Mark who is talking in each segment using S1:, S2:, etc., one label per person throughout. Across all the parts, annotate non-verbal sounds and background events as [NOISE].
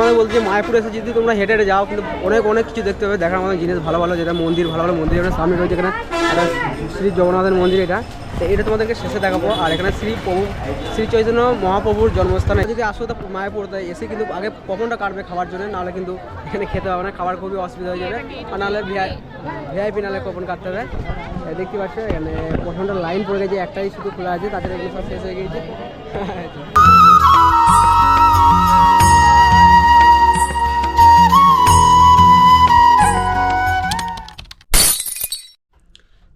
S1: তোমাদের বলছি মায়াপুর এসে যদি তোমরা হেঁটে হেঁটে যাও, কিন্তু অনেক অনেক কিছু দেখতে হবে দেখার মতো জিনিস, ভালো ভালো যেটা মন্দির, ভালো ভালো মন্দির সামনে রয়েছে এখানে একটা শ্রী জগন্নাথের মন্দির এটা। তো এটা তোমাদেরকে শেষে দেখাবো। আর এখানে শ্রী প্রভু, শ্রী চৈতন্য মহাপ্রভুর জন্মস্থানে যদি আসো তো মায়াপুর, তো এসে কিন্তু আগে পপনটা কাটবে খাওয়ার জন্য, নাহলে কিন্তু এখানে খেতে হবে না, খাবার খুবই অসুবিধা হয়ে যাবে। আর নাহলে ভিআই, ভিআইপি নাহলে পপন কাটতে হবে? দেখতে পাচ্ছ, এখানে পপনটা লাইন পড়ে গেছে, একটাই শুধু খোলা আছে তাদের এগুলো সব শেষ হয়ে গিয়েছে। [LAUGHS]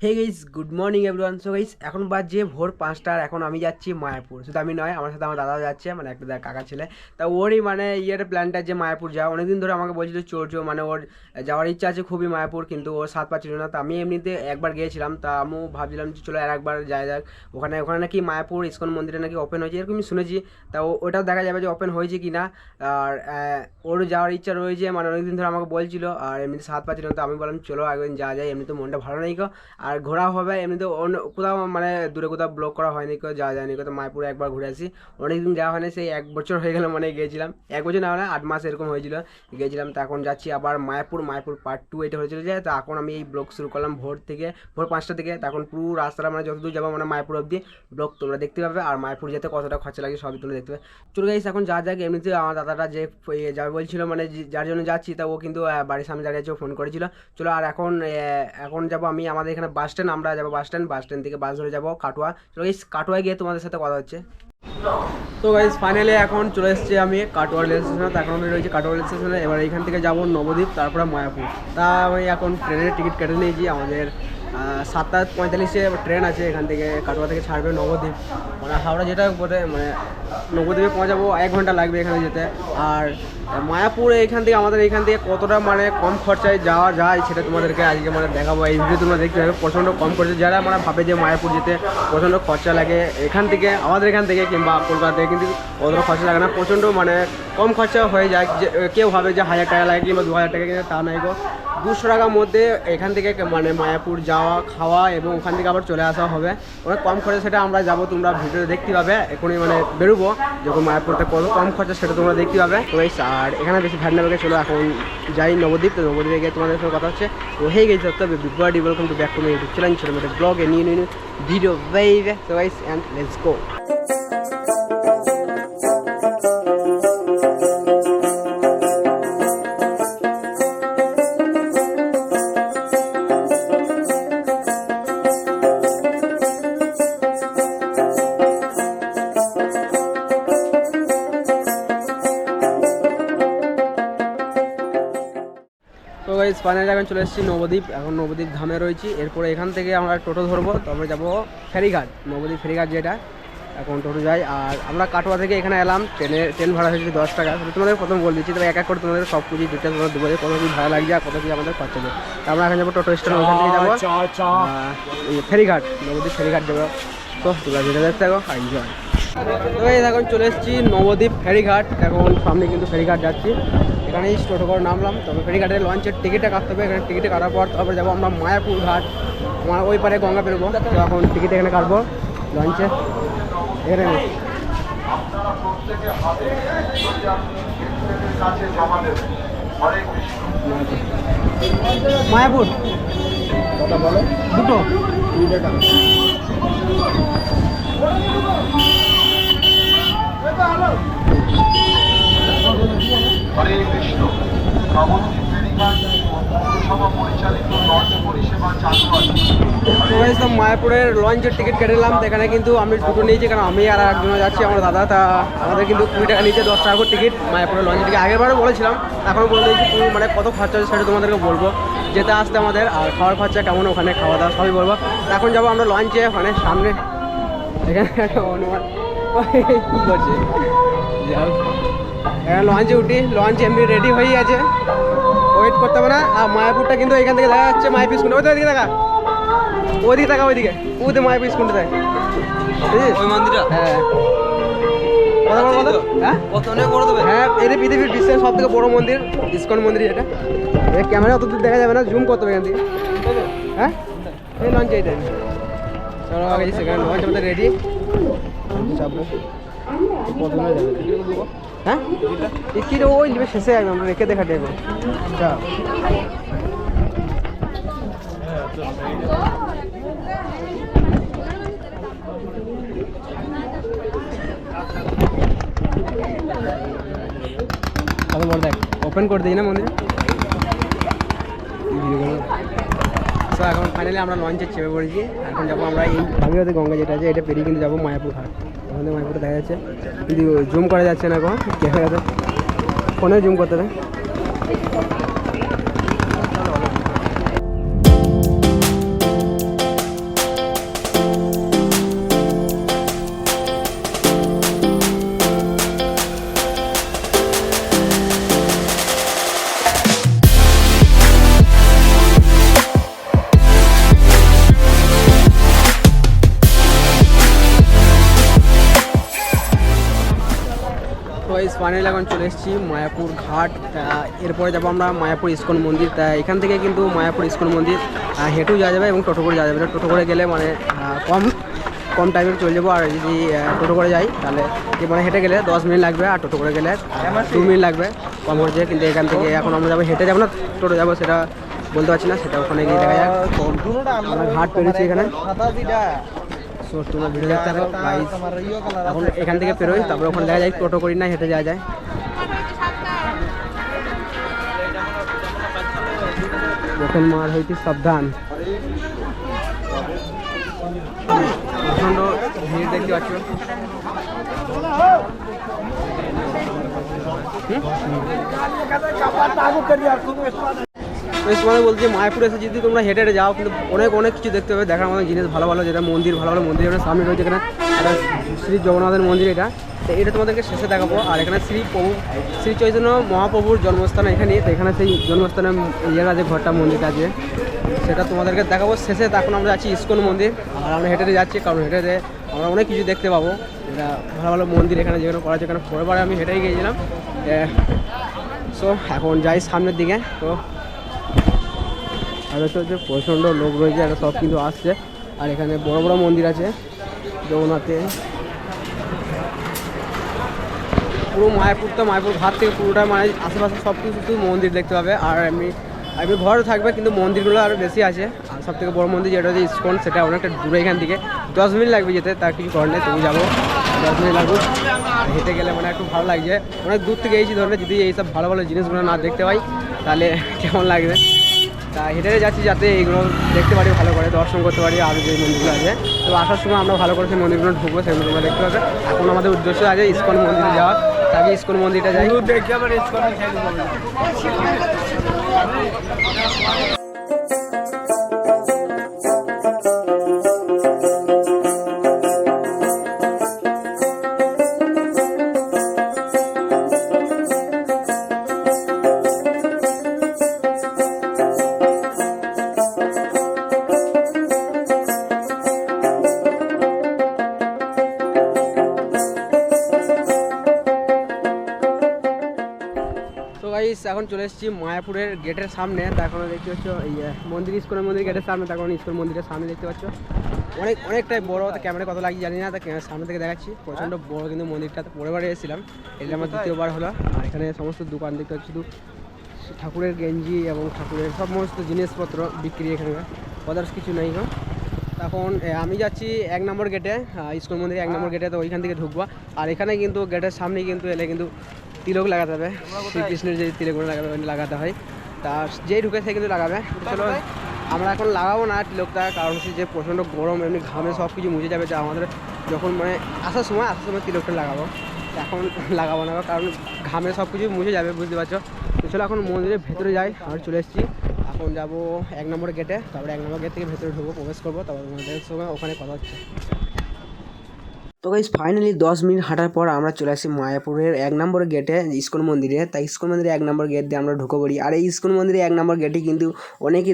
S1: Hey guys good morning everyone so guys এখন বাজে ভোর পাঁচটার এখন আমি যাচ্ছি মায়াপুর। শুধু আমি নয়, আমার সাথে আমার দাদাও যাচ্ছে মানে একটা কাকা ছেলে। তা ওরই মানে ইয়ের প্ল্যানটা যে মায়াপুর যাওয়া। অনেকদিন ধরে আমাকে বলছিল চোর চোর মানে ওর যাওয়ার ইচ্ছা আছে খুবই মায়াপুর, কিন্তু ও সাত পাচ্ছিল না। তা আমি এমনিতে একবার গিয়েছিলাম, তা আমিও ভাবছিলাম যে চলো আর একবার যাই যাক। ওখানে ওখানে নাকি মায়াপুর ইস্কন মন্দিরে নাকি ওপেন হয়েছে, এরকমই শুনেছি। তা ওটাও দেখা যাবে যে ওপেন হয়েছে কি না আর ওর যাওয়ার ইচ্ছা রয়েছে মানে অনেকদিন ধরে আমাকে বলছিল, আর এমনিতে সাত পাচ্ছিল না। তো আমি বললাম, চলো একদিন যাওয়া যায়, এমনিতে মনটা ভালো নেই কো আর ঘোরা হবে, এমনিতে অন্য কোথাও মানে দূরে কোথাও ব্লক করা হয়নি কো যাওয়া যায়নি কো তো মায়াপুরে একবার ঘুরে আসি। অনেকদিন যাওয়া হয়নি, সেই এক বছর হয়ে গেল মানে গিয়েছিলাম। এক বছর না হলে আট মাস এরকম হয়েছিল, গিয়েছিলাম। তো এখন যাচ্ছি আবার মায়াপুর মায়াপুর পার্ট টু এটা হয়েছিল যে তো এখন আমি এই ব্লগ শুরু করলাম ভোর থেকে, ভোর পাঁচটা থেকে। তখন পুরো রাস্তাটা মানে যতদূর যাব মানে মায়াপুর অবধি ব্লগ তোমরা দেখতে পাবে। আর মায়াপুর যেতে কতটা খরচা লাগে সবই তোমরা দেখতে পাবে। চলে গাইস এখন যা যাক, এমনিতে আমার দাদাটা যে যাবে বলছিল মানে যার জন্য যাচ্ছি, তা ও কিন্তু বাড়ির সামনে দাঁড়িয়ে আছে ফোন করেছিল। চলো, আর এখন এখন যাব আমি আমাদের এখানে বাস স্ট্যান্ড আমরা যাব বাস স্ট্যান্ড বাস স্ট্যান্ড থেকে বাস ধরে যাব কাটোয়া। চলো গাইস কাটোয়ায় গিয়ে তোমাদের সাথে কথা হচ্ছে। তো গাইজ ফাইনালি এখন চলে এসেছি আমি কাটোয়া রেল স্টেশনে তো এখন আমি রয়েছি কাটোয়া রেল স্টেশনে এবার এখান থেকে যাব নবদ্বীপ, তারপরে মায়াপুর। তা আমি এখন ট্রেনের টিকিট কেটে নিয়েছি। আমাদের সাতটা পঁয়তাল্লিশে ট্রেন আছে এখান থেকে কাটোয়া থেকে ছাড়বে নবদ্বীপ। মানে হাওড়া যেটা বলে মানে নবদ্বীপে পৌঁছাবো, এক ঘণ্টা লাগবে এখানে যেতে। আর মায়াপুর এখান থেকে আমাদের এখান থেকে কতটা মানে কম খরচায় যাওয়া যায় সেটা তোমাদেরকে আজকে মানে দেখাবো। এই ভিডিও তোমরা দেখতে পাবে, প্রচণ্ড কম খরচা। যারা মানে ভাবে যে মায়াপুর যেতে প্রচণ্ড খরচা লাগে, এখান থেকে, আমাদের এখান থেকে কিংবা কলকাতা থেকে কিন্তু অতটা খরচা লাগে না, প্রচণ্ড মানে কম খরচা হয়ে যায়। যে, কেউ ভাবে যে হাজার টাকা লাগে কিংবা দু হাজার টাকা কিন্তু তা নাই গো। দুশো টাকার মধ্যে এখান থেকে মানে মায়াপুর যাওয়া, খাওয়া এবং ওখান থেকে আবার চলে আসা হবে। অনেক কম খরচা সেটা আমরা যাব, তোমরা ভিডিওতে দেখতে পাবে। এখনই মানে বেরোবো, যখন মায়াপুরটা কত কম খরচা সেটা তোমরা দেখতে পাবে। তো এই আর এখানে বেশি ভাড় নেবে চলো, এখন যাই নবদ্বীপ। তো নবদ্বীপে গিয়ে তোমাদের সঙ্গে কথা হচ্ছে। তো হয়ে গেছে তবে big birdie welcome to back to my YouTube channel ছোটো মেয়েদের ব্লগে new new video vibe so guys and let's go finally এখন চলে এসেছি নবদ্বীপ। এখন নবদ্বীপ ধামে রয়েছি। এরপরে এখান থেকে আমরা টোটো ধরবো। তারপরে যাব ফেরিঘাট নবদ্বীপ ফেরিঘাট যেটা। এখন টোটো যাই। আর আমরা কাটোয়া থেকে এখানে এলাম। ট্রেনে ট্রেন ভাড়া হয়েছে দশ টাকা। তাহলে তোমাদের প্রথম বলে দিচ্ছি তবে এক এক করে তোমাদের সব কিছু ডিটেলস তোমরা দেবো কত কি ভাড়া লাগছে আর কত কি আমাদের খরচা হবে আমরা এখন যাব টোটো স্ট্যান্ড ওখান থেকে যাব। ফেরিঘাট নবদ্বীপ ফেরিঘাট যাব। তো তোমরা যেটা দেখতে থাকো এনজয় তো এই এখন চলে এসেছি নবদ্বীপ ফেরিঘাট। এখন সামনে কিন্তু ফেরিঘাট যাচ্ছি। এখানেই টোটো করে নামলাম তবে ফেরিঘাটের লঞ্চের টিকিটটা কাটতে হবে এখানে টিকিটে কাটার পর তারপরে যাব আমরা মায়াপুর ঘাট আমার ওই পারে গঙ্গা বেরোবো তো এখন টিকিট এখানে কাটবো লঞ্চে এখানে মায়াপুর। দুটো দুটো টাকা
S2: হরে কৃষ্ণ নবদ্বীপ ফেরিঘাট পৌরসভা পরিচালিত লঞ্চ পরিষেবা চালু আছে
S1: তো মায়াপুরের লঞ্চের টিকিট কেটে নিলাম এখানে কিন্তু আমি দুটো নিয়েছি, কারণ আমি আর একজন যাচ্ছি, আমার দাদা, তা আমাদের কিন্তু কুড়ি টাকা নিচে দশ টাকা করে টিকিট, মায়াপুরের লঞ্চের টিকিট। আগেরবারও বলেছিলাম এখন বলে দিয়েছি মানে কত খরচা আছে সেটা তোমাদেরকে বলব। যেতে আসতে আমাদের, আর খাওয়ার খরচা কেমন, ওখানে খাওয়া দাওয়া সবই বলব। এখন যাব আমরা লঞ্চে ওখানে সামনে। এখানে এখানে লঞ্চে উঠি, লঞ্চ এমনি রেডি হয়েই আছে। ওয়েট করতে হবে না, আর মায়াপুরটা কিন্তু এখান থেকে দেখা যাচ্ছে মায়াপুর স্কুল ওই তো ওইদিকে দেখা। ওইদিকে দেখা ওইদিকে। ওইদিকে মায়াপুর স্কুলটা দেখ।
S3: ওই মন্দিরটা?
S1: হ্যাঁ। হ্যাঁ? হ্যাঁ পৃথিবীর বিশ্বের সব থেকে বড় মন্দির ইস্কন মন্দির এটা। ক্যামেরা অত দূর দেখা যাবে না জুম করতে হবে এখান থেকে। হ্যাঁ? এই লঞ্চ এইটাই চলো আগে সেখানে লঞ্চ আমাদের রেডি চাপবো কতগুলো যাবে। হ্যাঁ? টিকিট ওই শেষে আসবে আমরা রেখে দেখা দেখব আচ্ছা বড় দেখ ওপেন করে দিই না মন্দির এখন ফাইনালি আমরা লঞ্চে চেপে পড়েছি। এখন যাব আমরা এই ভাগীরথী গঙ্গা যেটা আছে, এটা পেরিয়ে কিন্তু যাব মায়াপুর ঘাট। ওখানে মায়াপুরে দেখা যাচ্ছে। কিন্তু জুম করা যাচ্ছে না এখন ক্যামেরাতে ফোনে জুম করতে হবে এই ফাইনালি এখন চলে এসেছি মায়াপুর ঘাট। এরপরে যাব আমরা মায়াপুর ইস্কন মন্দির। তা এখান থেকে কিন্তু মায়াপুর ইস্কন মন্দির হেঁটেও যাওয়া যাবে এবং টোটো করে যাওয়া যাবে। টোটো করে গেলে মানে কম কম টাইমে চলে যাব। আর যদি টোটো করে যাই, তাহলে মানে হেঁটে গেলে দশ মিনিট লাগবে আর টোটো করে গেলে দু মিনিট লাগবে কম হচ্ছে। কিন্তু এখান থেকে এখন আমরা যাব, হেঁটে যাব না, টোটো যাব সেটা বলতে পারছি না, সেটা ওখানে গিয়ে দেখা যাক। ঘাট পেরেছি এখানে। সো তোমরা ভিডিও দেখতে থাকো গাইস এখন এখান থেকে পেরোই তারপরে ওখানে দেখা যায়, টোটো করি না, হেঁটে যাওয়া যায়। যখন মার হইতে সাবধান। প্রচণ্ড ভিড় দেখতে পাচ্ছ। ওই সময় বলছি, মায়াপুর এসে যদি তোমরা হেঁটে হেঁটে যাও, কিন্তু অনেক অনেক কিছু দেখতে পাবে, দেখার মতো জিনিস, ভালো ভালো যেটা মন্দির, ভালো ভালো মন্দির এখানে সামনে রয়েছে এখানে একটা শ্রী জগন্নাথের মন্দির এটা। তো এটা তোমাদেরকে শেষে দেখাবো, আর এখানে শ্রী প্রভু, শ্রী চৈতন্য মহাপ্রভুর জন্মস্থান এখানেই তো এখানে সেই জন্মস্থানে ইয়ের আছে, ঘরটা, মন্দিরটা আছে, সেটা তোমাদেরকে দেখাবো। শেষে তো এখন আমরা যাচ্ছি ইস্কন মন্দির, আর আমরা হেঁটে যাচ্ছি, কারণ হেঁটে আমরা অনেক কিছু দেখতে পাবো। এটা ভালো ভালো মন্দির এখানে যেখানে করা আছে, এখানে পরেরবারে আমি হেঁটেই গিয়েছিলাম। সো এখন যাই সামনের দিকে, তো আর হচ্ছে হচ্ছে প্রচণ্ড লোক রয়েছে এটা সব কিন্তু আসছে। আর এখানে বড় বড় মন্দির আছে জগন্নাথে পুরো মায়াপুর তো মায়াপুর ঘাট থেকে পুরোটা মানে আশেপাশে সব কিছু শুধু মন্দির দেখতে পাবে। আর এমনি এমনি ঘর থাকবে, কিন্তু মন্দিরগুলো আরও বেশি আছে। আর সব থেকে বড় মন্দির যেটা হচ্ছে ইস্কন, সেটা অনেকটা দূরে এখান থেকে। দশ মিনিট লাগবে যেতে, তার কিছু করার নেই তুমি যাব। দশ মিনিট লাগবে। হেঁটে গেলে মানে একটু ভালো লাগছে। অনেক দূর থেকে এইছি ধরলে, যদি এইসব ভালো ভালো জিনিসগুলো না দেখতে পাই, তাহলে [LAUGHS] কেমন লাগবে? তা হেঁটে যাচ্ছি যাতে এইগুলো দেখতে পারি, ভালো করে দর্শন করতে পারি আরও যে মন্দিরগুলো আছে। তো আসার সময় আমরা ভালো করে সেই মন্দিরগুলো ঢুকবো, সেই মন্দিরগুলো দেখতে পাবে এখন আমাদের উদ্দেশ্য আছে ইস্কন মন্দিরে যাওয়া। তাকে ইস্কন মন্দিরটা যাই। তো চলে এসেছি মায়াপুরের গেটের সামনে। তা এখন দেখতে পাচ্ছ এই মন্দির ইস্কনের মন্দির গেটের সামনে। তখন ইস্কন মন্দিরের সামনে দেখতে পাচ্ছ। অনেক অনেকটাই বড় ক্যামেরা কত লাগছে জানি না তা ক্যামেরার সামনে থেকে দেখাচ্ছি। প্রচণ্ড বড় কিন্তু মন্দিরটা পরের বারে এসেছিলাম এটা আমার দ্বিতীয়বার হলো। আর এখানে সমস্ত দোকান দেখতে পাচ্ছি শুধু ঠাকুরের গেঞ্জি এবং ঠাকুরের সমস্ত জিনিসপত্র বিক্রি এখানে। আদার্স কিছু নেই গো। তখন আমি যাচ্ছি এক নম্বর গেটে ইস্কন মন্দিরে এক নম্বর গেটে তো ওইখান থেকে ঢুকবো। আর এখানে কিন্তু গেটের সামনে কিন্তু এলে কিন্তু তিলক লাগাতে হবে। শ্রীকৃষ্ণের যে তিলকগুলো হয় লাগাতে হয়। তা যেই ঢুকে সে কিন্তু লাগাবে, চলো আমরা এখন লাগাবো না তিলকটা, কারণ হচ্ছে যে প্রচণ্ড গরম, এমনি ঘামে সব কিছু মুছে যাবে। যা আমাদের যখন মানে আসার সময় আসার সময় তিলকটা লাগাবো। এখন লাগাবো না, কারণ ঘামে সব কিছু মুছে যাবে, বুঝতে পারছ? তো চলো এখন মন্দিরের ভেতরে যাই আর চলে এসেছি। এখন যাব এক নম্বর গেটে তারপরে এক নম্বর গেট থেকে ভেতরে ঢুকবো, প্রবেশ করব, তারপর মন্দিরের সঙ্গে ওখানে কথা হচ্ছে। তো গাইজ ফাইনালি দশ মিনিট হাঁটার পর আমরা চলে আসি মায়াপুরের এক নম্বর গেটে ইস্কন মন্দিরে। তাই ইস্কন মন্দিরে এক নম্বর গেট দিয়ে আমরা ঢুকে পড়ি। আর এই ইস্কন মন্দিরে এক নম্বর গেটে কিন্তু অনেকে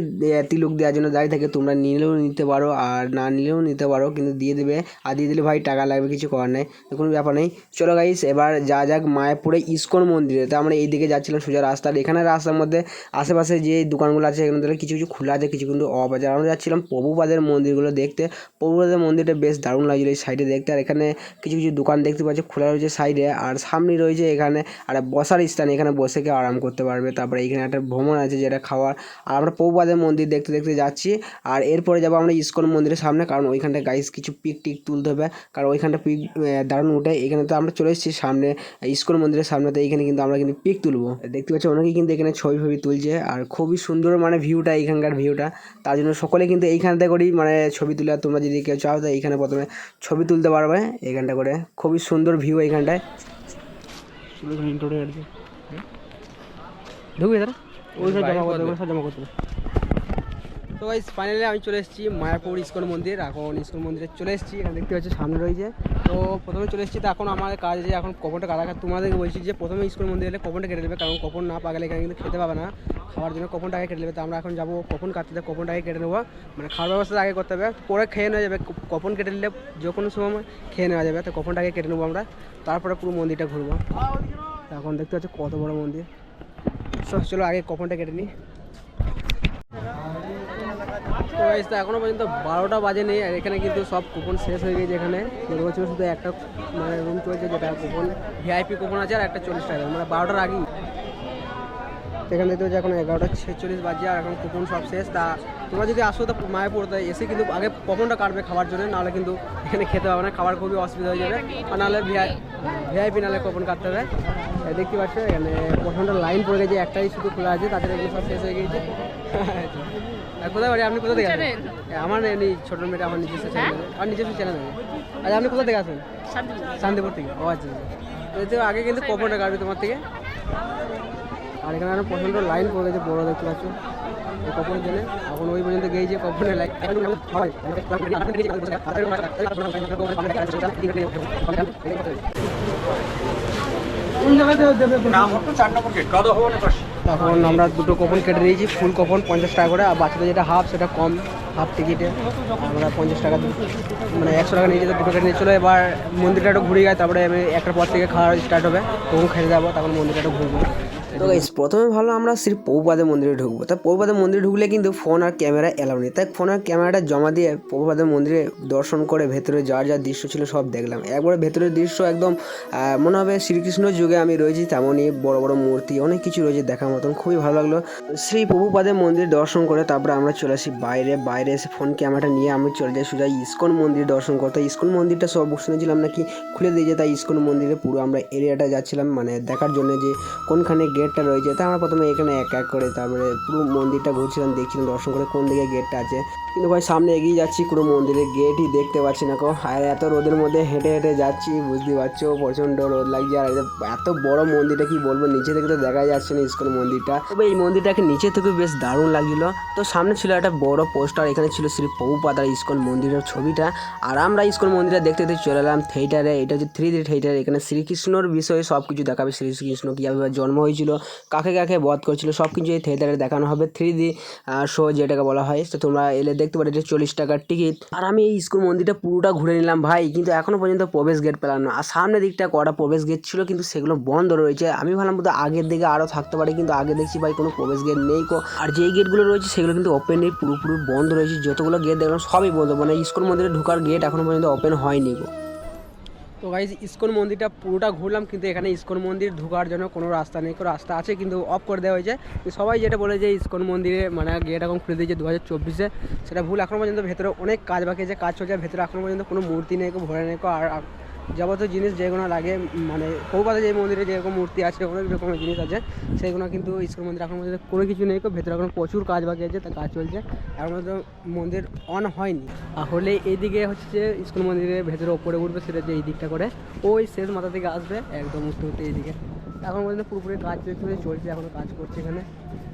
S1: তিলক দেওয়ার জন্য দাঁড়িয়ে থাকে। তোমরা নিলেও নিতে পারো আর না নিলেও নিতে পারো, কিন্তু দিয়ে দেবে। আর দিয়ে দিলে ভাই টাকা লাগবে, কিছু করার নেই। কোনো ব্যাপার নেই। চলো গাইস এবার যা যাক মায়াপুরে ইস্কন মন্দিরে। তো আমরা এই দিকে যাচ্ছিলাম সোজা রাস্তার এখানে রাস্তার মধ্যে আশেপাশে যে দোকানগুলো আছে, এখানে ধরে কিছু কিছু খোলা আছে, কিছু কিন্তু অফ আছে আমরা যাচ্ছিলাম প্রভুপাদের মন্দিরগুলো দেখতে। প্রভুপাদের মন্দিরটা বেশ দারুণ লাগছিল এই সাইডে দেখতে। আর এখানে এখানে কিছু কিছু দোকান দেখতে পাচ্ছি খোলা রয়েছে সাইডে আর সামনে রয়েছে এখানে আর বসার স্থান, এখানে বসে কেউ আরাম করতে পারবে। তারপরে এখানে একটা ভ্রমণ আছে যেটা খাওয়ার। আর আমরা পৌপাদের মন্দির দেখতে দেখতে যাচ্ছি আর এরপরে যাব আমরা ইস্কন মন্দিরের সামনে কারণ ওইখানটা গাইস কিছু পিক টিক তুলতে হবে। কারণ ওইখানটা পিক দারুণ উঠে। এখানে তো আমরা চলে এসেছি সামনে, ইস্কন মন্দিরের সামনে তো এইখানে কিন্তু আমরা কিন্তু পিক তুলবো। দেখতে পাচ্ছি অনেকেই কিন্তু এখানে ছবি ফবি তুলছে আর খুবই সুন্দর মানে ভিউটা এইখানকার ভিউটা। তার জন্য সকলে কিন্তু এইখানটা করেই মানে ছবি তুলে, তোমরা যদি কেউ চাও তো এইখানে প্রথমে ছবি তুলতে পারবে। এইখানটা করে। খুবই সুন্দর ভিউ এইখানটায় ঢুকবে তারা ওই সব জমা করতে ওই সব জমা করতে। তো গাইস ফাইনালি আমি চলে এসেছি মায়াপুর ইস্কন মন্দির। এখন ইস্কন মন্দিরে চলে এসেছি, এখানে দেখতে পাচ্ছি সামনে রয়েছে। তো প্রথমে চলে এসেছি, তো এখন আমার কাজ যে এখন কপনটা কাটা তোমাদেরকে বলছি যে প্রথমে ইস্কন মন্দির এলে কপনটা কেটে নেবে, কারণ কপন না পাগলে এখানে কিন্তু খেতে পাবে না। খাওয়ার জন্য কপনটা আগে কেটে নেবে, তো আমরা এখন যাব কপন কাটতে কপনটা আগে কেটে নেব। মানে খাওয়ার ব্যবস্থা আগে করতে হবে, পরে খেয়ে নেওয়া যাবে। কপন কেটে নিলে যে কোনো সময় খেয়ে নেওয়া যাবে, তো কপনটা আগে কেটে নেব আমরা। তারপরে পুরো মন্দিরটা ঘুরবো। এখন দেখতে পাচ্ছি কত বড় মন্দির। চলো আগে কপনটা কেটে নিই। তো guys, তো এখনও পর্যন্ত বারোটা বাজে নেই আর এখানে কিন্তু সব কুপন শেষ হয়ে গেছে এখানে। দেখতে পাচ্ছি শুধু একটা মানে রুম চলছে যেটা কুপন ভিআইপি কুপন আছে আর একটা চল্লিশ টাকা মানে বারোটার আগেই। এখানে তো এখন এগারোটা ছেচল্লিশ বাজে আর এখন কুপন সব শেষ। তা তোমরা যদি আসো তো মায়াপুর তো এসে কিন্তু আগে কুপনটা কাটবে খাওয়ার জন্য নাহলে কিন্তু এখানে খেতে পাবে না খাবার খুবই অসুবিধা হয়ে যাবে। আর নাহলে ভিআই ভিআইপি নাহলে কুপন কাটতে হবে। এই দেখতে পাচ্ছ এখানে প্রথমটা লাইন পড়ে গেছে একটাই শুধু খোলা আছে তাদের এগুলো সব শেষ হয়ে আর [LAUGHS] কোথায় বাড়ি আপনি কোথা থেকে আসেন আমার ছোটো মেয়েটা আমার নিজস্ব চ্যানেল আমার নিজস্ব চ্যানেল আচ্ছা আপনি কোথা থেকে আসেন শান্তিপুর থেকে ও আচ্ছা আচ্ছা। আগে কিন্তু কপনটা কাটবে তোমার থেকে আর এখানে আরও প্রচণ্ড লাইন পড়ে গেছে বড় দেখতে পাচ্ছ এই কপনের এখন ওই পর্যন্ত গিয়েছে কপনের লাইন তখন আমরা দুটো কপন কেটে নিয়েছি ফুল কপন পঞ্চাশ টাকা করে। আর বাচ্চাদের যেটা হাফ সেটা কম হাফ টিকিটে আমরা পঞ্চাশ টাকা মানে একশো টাকা নিয়ে যেতে দুটো কেটে নিয়ে চলো। এবার মন্দিরটা একটু ঘুরে যায় তারপরে আমি একটার পর থেকে খাওয়া স্টার্ট হবে। তখন খেতে যাব, তখন মন্দিরটা একটু ঘুরবো। তো গাইস প্রথমে ভালো আমরা শ্রী পৌপাদের মন্দিরে ঢুকবো। তা পৌপাদের মন্দিরে ঢুকলে কিন্তু ফোন আর ক্যামেরা এলাও নেই। তাই ফোন আর ক্যামেরাটা জমা দিয়ে পৌপাদের মন্দিরে দর্শন করে ভেতরে যার যা দৃশ্য ছিল সব দেখলাম। একবারে ভেতরের দৃশ্য একদম মনে হবে শ্রীকৃষ্ণর যুগে আমি রয়েছি তেমনই বড় বড় মূর্তি, অনেক কিছু রয়েছে দেখার মতন, খুবই ভালো লাগল। শ্রী প্রভুপাদের মন্দির দর্শন করে তারপরে আমরা চলে আসি বাইরে। বাইরে এসে ফোন ক্যামেরাটা নিয়ে আমি চলে যাই সোজা ইস্কন মন্দির দর্শন করতে। ইস্কন মন্দিরটা সব শুনেছিলাম নাকি খুলে দিয়েছে তাই ইস্কন মন্দিরে পুরো আমরা এরিয়াটা যাচ্ছিলাম মানে দেখার জন্য যে কোনখানে গেটটা রয়েছে। তা আমরা প্রথমে এখানে এক এক করে তারপরে পুরো মন্দিরটা ঘুরছিলাম, দেখছিলাম দর্শন করে কোন দিকে গেটটা আছে। কিন্তু ভাই, সামনে এগিয়ে যাচ্ছি পুরো মন্দিরের গেটই দেখতে পাচ্ছি না কো আর এত রোদের মধ্যে হেঁটে হেঁটে যাচ্ছি বুঝতে পারছ, প্রচণ্ড রোদ লাগছে। আর এত- বড় মন্দিরটা কি বলব, নিচে থেকে তো দেখা যাচ্ছে না ইস্কন মন্দিরটা। তবে এই মন্দিরটাকে নিচে থেকে বেশ দারুণ লাগছিল তো সামনে ছিল একটা বড় পোস্টার এখানে ছিল শ্রী প্রভুপাদার ইস্কন মন্দিরের ছবিটা। আর আমরা ইস্কন মন্দিরে দেখতে দেখতে চলে এলাম থিয়েটারে এটা হচ্ছে থ্রি ডি থিয়েটার এখানে শ্রীকৃষ্ণর বিষয়ে সব কিছু দেখাবে। শ্রীকৃষ্ণ কীভাবে জন্ম হয়েছিল কাকে কাকে বধ করছিল সব কিছু এই থিয়েটারে দেখানো হবে। থ্রি ডি শো যেটাকে বলা হয়, তো তোমরা এলে দেখতে পারো, এটা চল্লিশ টাকার টিকিট আর আমি এই স্কুল মন্দিরটা পুরোটা ঘুরে নিলাম ভাই, কিন্তু এখনও পর্যন্ত প্রবেশ গেট পেলাম না। আর সামনের দিকটা কটা প্রবেশ গেট ছিল, কিন্তু সেগুলো বন্ধ রয়েছে। আমি ভাবলাম বোধহয় আগের দিকে আরও থাকতে পারে, কিন্তু আগে দেখছি ভাই কোনো প্রবেশ গেট নেই কো। আর যেই গেটগুলো রয়েছে, সেগুলো কিন্তু ওপেন নেই, পুরোপুরি বন্ধ রয়েছে। যতগুলো গেট দেখলাম, সবই বন্ধ। মানে স্কুল মন্দিরে ঢোকার গেট এখনও পর্যন্ত ওপেন হয়নি গো তো গাইজ ইস্কন মন্দিরটা পুরোটা ঘুরলাম, কিন্তু এখানে ইস্কন মন্দির ঢোকার জন্য কোনো রাস্তা নেই, কোনো রাস্তা আছে, কিন্তু অফ করে দেওয়া হয়েছে। সবাই যেটা বলে যে ইস্কন মন্দিরে মানে গেট এখন খুলে দিয়েছে দু হাজার চব্বিশে, সেটা ভুল। এখনও পর্যন্ত ভেতরে অনেক কাজ বাকি আছে, কাজ চলছে ভেতরে এখনও পর্যন্ত কোনো মূর্তি নেই, কেউ ভরে নেই আর যাবতীয় জিনিস যেগুলো লাগে মানে কৌপাতে যে মন্দিরে যেরকম মূর্তি আছে, অনেক রকমের জিনিস আছে, সেগুলো কিন্তু ইস্কন মন্দির এখনও পর্যন্ত কোনো কিছু নেই ভেতরে এখন প্রচুর কাজ বাকি আছে, তা কাজ চলছে। এখন পর্যন্ত মন্দির অন হয়নি। হলে এইদিকে হচ্ছে ইস্কন মন্দিরের ভেতরে ওপরে উঠবে, সেটা যে এই দিকটা করে। ওই শেষ মাথা থেকে আসবে, একদম উঠতে উঠতে এইদিকে। এখন পর্যন্ত পুরোপুরি কাজ চলছে এখনও কাজ করছে এখানে।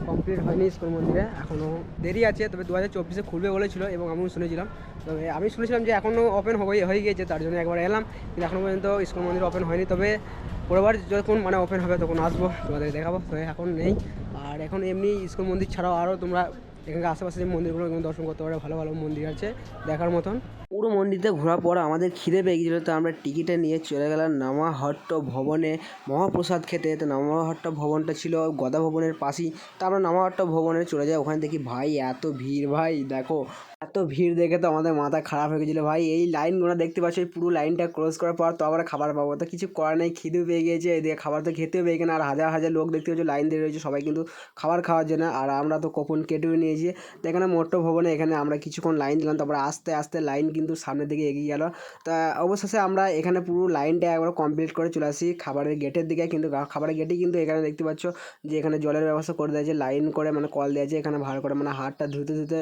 S1: কমপ্লিট হয়নি ইস্কন মন্দিরে এখনও দেরি আছে, তবে দু হাজার চব্বিশে খুলবে বলেছিল এবং আমিও শুনেছিলাম। তবে আমি শুনেছিলাম যে এখনও ওপেন হয়ে হয়ে গিয়েছে, তার জন্য একবার এলাম, কিন্তু এখনও পর্যন্ত ইস্কন মন্দির ওপেন হয়নি। তবে পরেরবার যখন মানে ওপেন হবে তখন আসব তোমাদের দেখাবো। তবে এখন নেই, আর এখন এমনি ইস্কন মন্দির ছাড়াও আরও তোমরা এখানকার আশেপাশে যে মন্দিরগুলো এখানে দর্শন করতে পারে, ভালো ভালো মন্দির আছে, দেখার মতন। পুরো মন্দিরতে ঘোরার পর আমাদের খিদে পেয়ে গিয়েছিল তো আমরা টিকিটে নিয়ে চলে গেলাম নামাহট্ট ভবনে, মহাপ্রসাদ খেতে। তো নামাহট্ট ভবনটা ছিল গদা ভবনের পাশেই। তো আমরা নামাহট্ট ভবনে চলে যাই, ওখানে দেখি ভাই, এত ভিড় ভাই, দেখো। এত ভিড় দেখে তো আমাদের মাথা খারাপ হয়ে গেছিল ভাই। এই লাইনগুলো দেখতে পাচ্ছ, এই পুরো লাইনটা ক্রস করার পর তো আবার খাবার পাবো। তো কিছু করার নেই খিদেও পেয়ে গিয়েছে, এদিকে খাবার তো খেতেও পেয়ে গেছে আর হাজার হাজার লোক দেখতে পাচ্ছ লাইন দিয়ে রয়েছে, সবাই কিন্তু খাবার খাওয়ার জন্য। আর আমরা তো কখন কেটেও নিয়েছি। তো এখানে মোট্ট ভবনে এখানে আমরা কিছুক্ষণ লাইন দিলাম, তারপরে আস্তে আস্তে লাইন কিন্তু সামনের দিকে এগিয়ে গেল। তা অবশেষে আমরা এখানে পুরো লাইনটা একবার কমপ্লিট করে চলে আসি খাবারের গেটের দিকে। কিন্তু খাবারের গেটেই কিন্তু এখানে দেখতে পাচ্ছ যে এখানে জলের ব্যবস্থা করে দিয়েছে লাইন করে মানে কল দিয়েছে, এখানে ভালো করে মানে হাতটা ধুতে ধুতে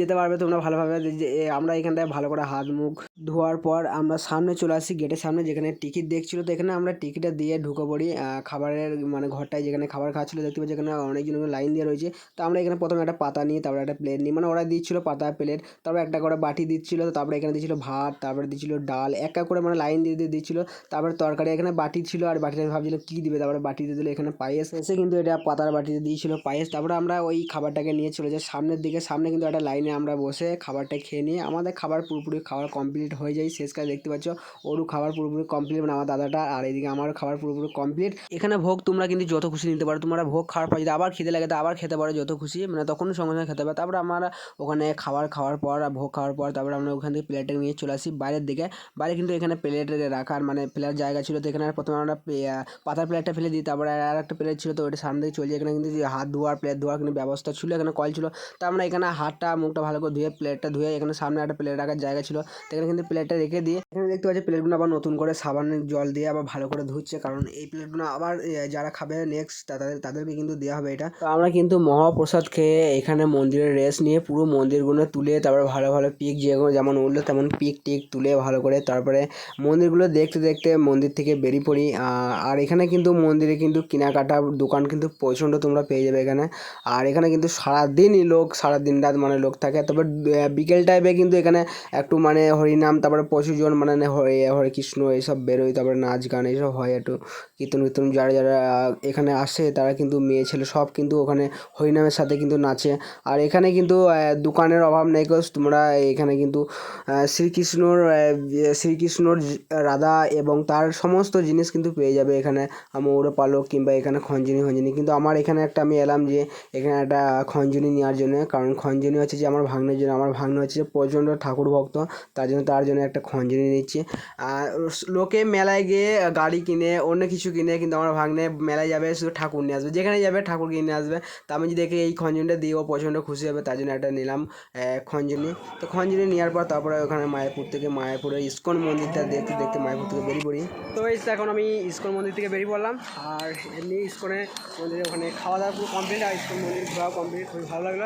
S1: যেতে পারবে। তোমরা ভালোভাবে যে- আমরা এখানটায় ভালো করে হাত, মুখ ধোয়ার পর আমরা সামনে চলে আসি গেটের সামনে, যেখানে টিকিট দেখছিল। তো এখানে আমরা টিকিটটা দিয়ে ঢুকে পড়ি। খাবারের মানে ঘরটায় যেখানে খাবার খাচ্ছিলো দেখতে পাচ্ছি এখানে অনেকজন লাইন দিয়ে রয়েছে। তো আমরা এখানে প্রথমে একটা পাতা নিয়ে, তারপরে একটা প্লেট নিই মানে ওরা দিচ্ছিল পাতা, প্লেট, তারপরে একটা করে বাটি দিচ্ছিল তারপরে এখানে দিচ্ছিল ভাত, তারপরে দিচ্ছিল ডাল, এক এক করে মানে লাইন দিয়ে দিয়ে দিচ্ছিল। তারপরে তরকারি, এখানে বাটি ছিল, আর বাটিতে আমি ভাবছিলাম কী দিবে, তারপরে বাটিতে দিল এখানে পায়েস। এসে কিন্তু এটা পাতার বাটিতে দিয়েছিল পায়েস। তারপরে আমরা ওই খাবারটাকে নিয়ে চলে যাই সামনের দিকে। সামনে কিন্তু একটা লাইনে আমরা বসে খাবারটা খেয়ে নিয়ে আমাদের খাবার পুরোপুরি খাবার কমপ্লিট হয়ে যায়। শেষ শেষকালে দেখতে পাচ্ছ, ওরও খাবার পুরোপুরি কমপ্লিট মানে আমার দাদাটা আর এদিকে আমারও খাবার পুরোপুরি কমপ্লিট এখানে ভোগ তোমরা কিন্তু যত খুশি নিতে পারো, তোমরা ভোগ খাওয়ার পর যদি আবার খেতে লাগে তো আবার খেতে পারো যত খুশি মানে তখন সঙ্গে সঙ্গে খেতে পারো। তারপর আমরা ওখানে খাবার খাওয়ার পর ভোগ খাওয়ার পর তারপর আমরা ওখান থেকে প্লেটে নিয়ে চলে আসি বাইরের দিকে। বাইরে কিন্তু এখানে প্লেটে রাখার মানে ফেলার জায়গা ছিল, তো এখানে প্রথমে আমরা পাতার প্লেটটা ফেলে দিই, তারপরে আর একটা প্লেট ছিল, তো ওটা সামনে দিকে চলে যায়। এখানে কিন্তু হাত ধোয়ার প্লেট ধোয়ার কিন্তু ব্যবস্থা ছিল, এখানে কল ছিল। তো আমরা এখানে হাতটা মুখটা ভালো করে ধুয়ে প্লেটটা ধুয়ে এখানে সামনে একটা প্লেট রাখার জায়গা ছিল। এখানে কিন্তু প্লেটটা রেখে দিয়ে এখানে দেখতে পাচ্ছি প্লেটগুলো আবার নতুন করে সাবানের জল দিয়ে আবার ভালো করে ধুচ্ছে। কারণ এই প্লেটগুলো আবার যারা খাবে নেক্সট তাদের, তাদেরকে কিন্তু দেওয়া হবে এটা। তো আমরা কিন্তু মহাপ্রসাদ খেয়ে এখানে মন্দিরের রেস্ট নিয়ে পুরো মন্দিরগুলো তুলে, তারপরে ভালো ভালো পিক যেগুলো, যেমন উঠল তেমন পিক টিক তুলে ভালো করে তারপরে মন্দিরগুলো দেখতে দেখতে মন্দির থেকে বেরিয়ে পড়ি। আর এখানে কিন্তু মন্দিরে কিন্তু কেনাকাটা দোকান কিন্তু প্রচণ্ড তোমরা পেয়ে যাবে এখানে। আর এখানে কিন্তু সারাদিনই লোক, সারাদিন রাত মানে লোক থাকে। তবে বিকেল টাইমে কিন্তু এখানে একটু মানে হরিনাম, তারপরে প্রচুরজন মানে হরে হরে কৃষ্ণ এইসব বেরোয়, তারপরে নাচ গান এইসব হয়, একটু কীর্তন কীর্তন যারা যারা এখানে আসে তারা কিন্তু মেয়ে ছেলে সব কিন্তু ওখানে হরিনামের সাথে কিন্তু নাচে। আর এখানে কিন্তু দোকানের অভাব নেই তোমরা এখানে কিন্তু শ্রীকৃষ্ণর শ্রীকৃষ্ণর রাধা এবং তার সমস্ত জিনিস কিন্তু পেয়ে যাবে এখানে মৌরপালক কিংবা এখানে খঞ্জনি খঞ্জনি কিন্তু আমার এখানে একটা আমি এলাম যে, এখানে একটা খঞ্জনি নেওয়ার জন্য, কারণ খঞ্জনি হচ্ছে যে আমার ভাগ্নের জন্য আমার ভাগ্নে হচ্ছে প্রচণ্ড ঠাকুর ভক্ত তার জন্য তার জন্য একটা খঞ্জনি নিচ্ছি। আর লোকে মেলায় গিয়ে গাড়ি কিনে, অন্য কিছু কিনে, কিন্তু আমার ভাগ্নে মেলায় যাবে, শুধু ঠাকুর নিয়ে আসবে। যেখানে যাবে ঠাকুর কিনে আসবে। তা আমি যদি দেখে এই খঞ্জনিটা দিই, ও প্রচণ্ড খুশি হবে, তার জন্য একটা নিলাম খঞ্জনি। তো খঞ্জনি নেওয়ার পর তারপরে ওখানে মায়াপুর থেকে মায়াপুরের ইস্কন মন্দিরটা দেখতে দেখতে মায়াপুর থেকে বেরিয়ে পড়ি। তো এই এখন আমি ইস্কন মন্দির থেকে বেরিয়ে পড়লাম। আর এমনি ইস্কনে মন্দিরে ওখানে খাওয়া দাওয়া পুরো কমপ্লিট আর ইস্কন মন্দির ঘোরা কমপ্লিট খুবই ভালো লাগল।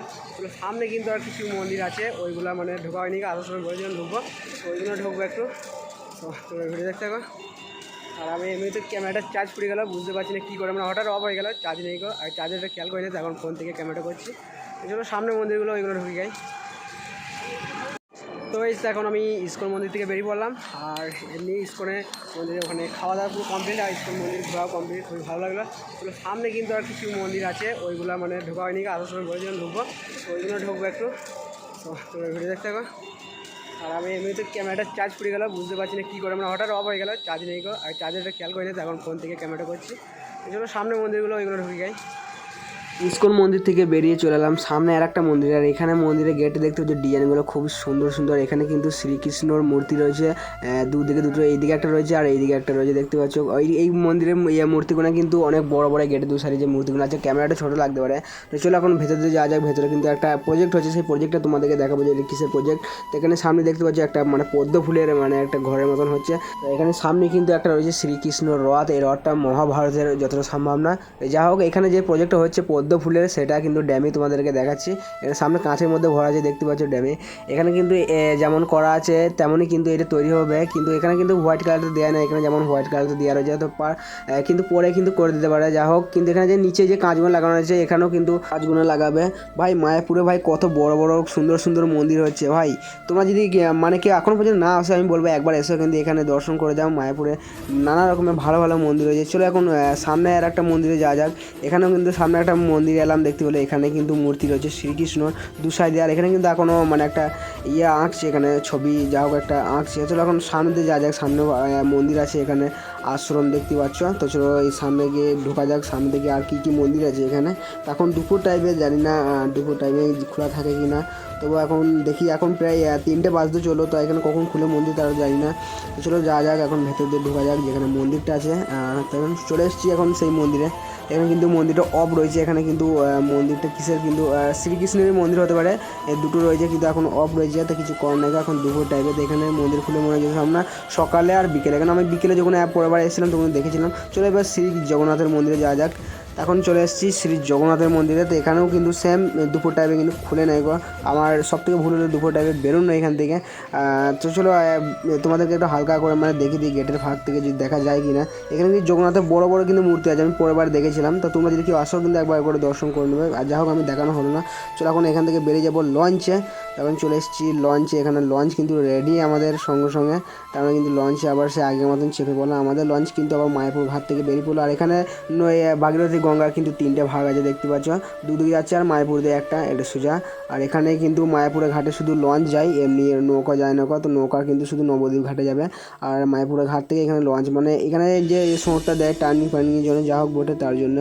S1: সামনে কিন্তু আর কিছু মন্দির আছে, ওইগুলো মানে ঢোকা হয়নি আসার সময় বলেছিলাম ঢুকবো। ওইগুলো ঢুকবো একটু। তো তোমরা ভিডিও দেখতে থাকো। আর আমি এমনিতে ক্যামেরাটা চার্জ পড়ে গেল, বুঝতে পারছি না কী করে মানে হঠাৎ অফ হয়ে গেল চার্জ নেই গো। আর চার্জারটা খেয়াল করিনি তো এখন ফোন থেকে ক্যামেরাটা করছি। এই জন্য সামনে মন্দিরগুলো ওইগুলো ঢুকে যাই তো এই এখন আমি ইস্কন মন্দির থেকে বেরিয়ে পড়লাম। আর এমনি ইস্কনে মন্দিরে ওখানে খাওয়া দাওয়া পুরো কমপ্লিট আর ইস্কন মন্দির ঘোরা কমপ্লিট খুবই ভালো লাগল। তো সামনে কিন্তু আর কিছু মন্দির আছে, ওইগুলো মানে ঢোকা হয়নি আসার সময় বলেছিলাম ঢুকবো। ওইগুলো ঢুকবো একটু। তোমরা ভিডিও দেখতে গো আর আমি এমনিতে ক্যামেরাটা চার্জ পড়ে গেল, বুঝতে পারছি না কী করে মানে হঠাৎ অফ হয়ে গেল চার্জ নেই গো। আর চার্জারটা খেয়াল করিনি, তো এখন ফোন থেকে ক্যামেরাটা করছি। এই জন্য সামনে মন্দিরগুলো, ওইগুলো ঢুকে যাই ইস্কন মন্দির থেকে বেরিয়ে চলে এলাম। সামনে আর একটা মন্দির, আর এখানে মন্দিরের গেটে দেখতে হচ্ছে ডিজাইনগুলো খুব সুন্দর সুন্দর। এখানে কিন্তু শ্রীকৃষ্ণর মূর্তি রয়েছে দুদিকে দুটো, এইদিকে একটা রয়েছে আর এইদিকে একটা রয়েছে। দেখতে পাচ্ছ, ওই, এই মন্দিরের ইয়ে মূর্তিগুলো কিন্তু অনেক বড় বড় গেটে দু সারি যে মূর্তিগুলো আছে, ক্যামেরাটা ছোটো লাগতে পারে। তো চলো এখন ভেতরে যাওয়া যাক, ভেতরে কিন্তু একটা প্রজেক্ট হচ্ছে সেই প্রজেক্টটা তোমাদেরকে দেখাবো যে কিসের প্রজেক্ট তো এখানে সামনে দেখতে পাচ্ছ একটা মানে পদ্ম ফুলের মানে একটা ঘরের মতন হচ্ছে। তো এখানে সামনে কিন্তু একটা রয়েছে শ্রীকৃষ্ণর রথ। এই রথটা মহাভারতের যতটা সম্ভব না যা হোক এখানে যে প্রজেক্টটা হচ্ছে পদ্ম ফুলের সেটা কিন্তু ড্যামে তোমাদেরকে দেখাচ্ছি। এখানে সামনে কাঁচের মধ্যে ভরা আছে দেখতে পাচ্ছ ড্যামে। এখানে কিন্তু যেমন করা আছে তেমনই কিন্তু এটা তৈরি হবে। কিন্তু এখানে কিন্তু হোয়াইট কালারটা দেওয়া না এখানে যেমন হোয়াইট কালারটা দেওয়া রয়েছে, তো কিন্তু পরে কিন্তু করে দিতে পারে। যা হোক, কিন্তু এখানে যে নিচে যে কাঁচগুলো লাগানো আছে এখানেও কিন্তু কাঁচগুলো লাগাবে। ভাই, মায়াপুরে ভাই কত বড় বড়, সুন্দর সুন্দর মন্দির হচ্ছে ভাই। তোমরা যদি মানে কি এখনও পর্যন্ত না আসে, আমি বলব একবার এসো কিন্তু এখানে দর্শন করে যাও মায়াপুরে। নানা রকমের ভালো ভালো মন্দির রয়েছে। চলো এখন সামনে আর একটা মন্দিরে যাওয়া যাক। এখানেও কিন্তু সামনে একটা মন্দিরে এলাম দেখতে পেলে এখানে কিন্তু মূর্তি রয়েছে শ্রীকৃষ্ণ দু সাইডে আর এখানে কিন্তু এখনও মানে একটা ইয়ে আঁকছে এখানে ছবি যা হোক একটা আঁকছে। চলো এখন সামনে যা যাক সামনে মন্দির আছে এখানে আশ্রম দেখতে পাচ্ছ। তো চলো এই সামনে গিয়ে ঢোকা যাক সামনে থেকে আর কী কী মন্দির আছে এখানে। এখন দুপুর টাইমে জানি না দুপুর টাইমে খোলা থাকে কি না। তবু এখন দেখি এখন প্রায় তিনটে বাজতে চলো তো এখানে কখন খুলে মন্দির তারা জানি না। তো চলো যা যাক এখন ভেতর দিয়ে ঢোকা যাক যেখানে মন্দিরটা আছে। আহ, তো এখন চলে এসেছি এখন সেই মন্দিরে। এখানে কিন্তু মন্দিরটা অফ রয়েছে। এখানে কিন্তু মন্দিরটা কিসের কিন্তু শ্রীকৃষ্ণের মন্দির হতে পারে। এই দুটো রয়েছে কিন্তু এখন অফ রয়েছে, তো কিছু করার নাই এখন দুপুর টাইপের এখানে মন্দির খুলে মনে হয় আমরা সকালে আর বিকেলে। এখানে আমি বিকেলে যখন পরের বার এসেছিলাম, তখন দেখেছিলাম। চলো এবার শ্রী জগন্নাথের মন্দিরে যাওয়া যাক। এখন চলে এসেছি শ্রী জগন্নাথের মন্দিরে। তো এখানেও কিন্তু সেম দুপুর টাইমে কিন্তু খুলে নেয় গো। আমার সব থেকে ভুল হলো দুপুর টাইমে বেরোন না এখান থেকে। তো চলো তোমাদেরকে একটু হালকা করে মানে দেখে দিই গেটের ফাঁক থেকে যদি দেখা যায় কি না এখানে কিন্তু জগন্নাথের বড় বড় কিন্তু মূর্তি আছে, আমি পরের বার দেখেছিলাম। তো তোমরা যদি কেউ আসো, কিন্তু একবার করে দর্শন করে নেবে। আর যা হোক, আমি দেখানো হলো না। চলো, এখন এখান থেকে বেরিয়ে যাব লঞ্চে এখন চলে এসেছি লঞ্চে এখানে লঞ্চ কিন্তু রেডি আমাদের সঙ্গে সঙ্গে। তো আমরা কিন্তু লঞ্চে আবার সে আগের মতন চেপে পড়লাম আমাদের লঞ্চ কিন্তু আবার মায়াপুর ঘাট থেকে বেরিয়ে পড়ল। আর এখানে নয় ভাগীরথী গঙ্গার কিন্তু তিনটে ভাগ আছে দেখতে পাচ্ছ। দুদিকে যাচ্ছে আর মায়াপুর দিয়ে একটা, এটা সোজা। আর এখানে কিন্তু মায়াপুরের ঘাটে শুধু লঞ্চ যায়, এমনি নৌকা যায় নৌকা, তো নৌকা কিন্তু শুধু নবদ্বীপ ঘাটে যাবে। আর মায়াপুরের ঘাট থেকে এখানে লঞ্চ মানে এখানে যে সমস্ত দেয় টার্নিং ফার্নিংয়ের জন্য, যা হোক বোটে তার জন্য।